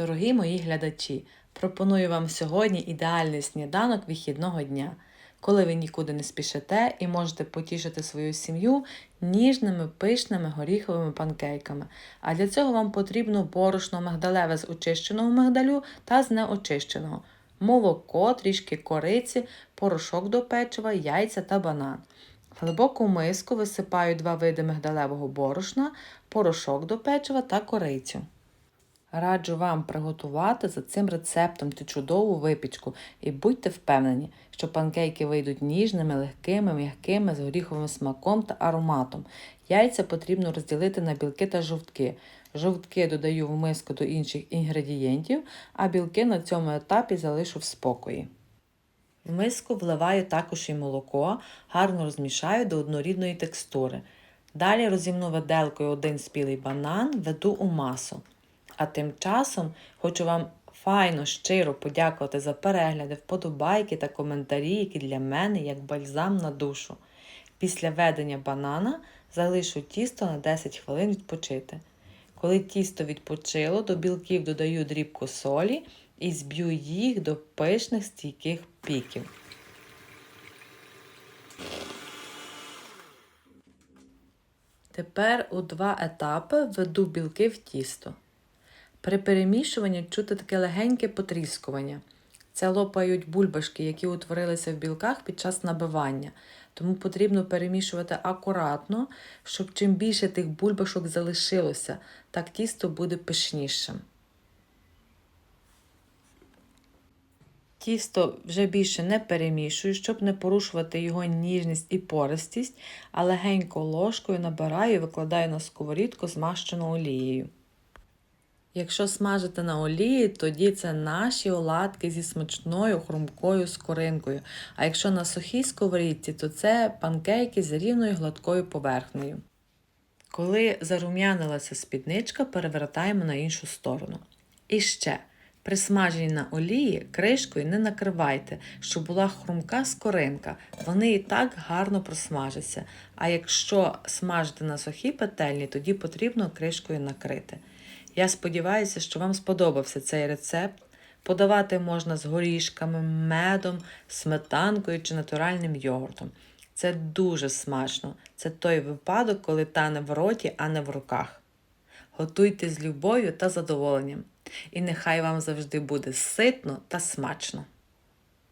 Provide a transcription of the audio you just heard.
Дорогі мої глядачі, пропоную вам сьогодні ідеальний сніданок вихідного дня, коли ви нікуди не спішите і можете потішити свою сім'ю ніжними пишними горіховими панкейками. А для цього вам потрібно борошно мигдалеве з очищеного мигдалю та з неочищеного, молоко, трішки кориці, порошок до печива, яйця та банан. В глибоку миску висипаю два види мигдалевого борошна, порошок до печива та корицю. Раджу вам приготувати за цим рецептом цю чудову випічку і будьте впевнені, що панкейки вийдуть ніжними, легкими, м'якими, з горіховим смаком та ароматом. Яйця потрібно розділити на білки та жовтки. Жовтки додаю в миску до інших інгредієнтів, а білки на цьому етапі залишу в спокої. В миску вливаю також і молоко, гарно розмішаю до однорідної текстури. Далі розімну виделкою один спілий банан, веду у масу. А тим часом хочу вам файно, щиро подякувати за перегляди, вподобайки та коментарі, які для мене як бальзам на душу. Після ведення банана залишу тісто на 10 хвилин відпочити. Коли тісто відпочило, до білків додаю дрібку солі і зб'ю їх до пишних стійких піків. Тепер у два етапи введу білки в тісто. При перемішуванні чути таке легеньке потріскування. Це лопають бульбашки, які утворилися в білках під час набивання. Тому потрібно перемішувати акуратно, щоб чим більше тих бульбашок залишилося, так тісто буде пишнішим. Тісто вже більше не перемішую, щоб не порушувати його ніжність і пористість, а легенько ложкою набираю і викладаю на сковорідку змащену олією. Якщо смажити на олії, тоді це наші оладки зі смачною хрумкою скоринкою. А якщо на сухій сковорідці, то це панкейки з рівною гладкою поверхнею. Коли зарум'янилася спідничка, перевертаємо на іншу сторону. І ще. При смаженні на олії кришкою не накривайте, щоб була хрумка скоринка. Вони і так гарно просмажаться. А якщо смажити на сухій петельні, тоді потрібно кришкою накрити. Я сподіваюся, що вам сподобався цей рецепт. Подавати можна з горішками, медом, сметанкою чи натуральним йогуртом. Це дуже смачно. Це той випадок, коли тане в роті, а не в руках. Готуйте з любов'ю та задоволенням. І нехай вам завжди буде ситно та смачно.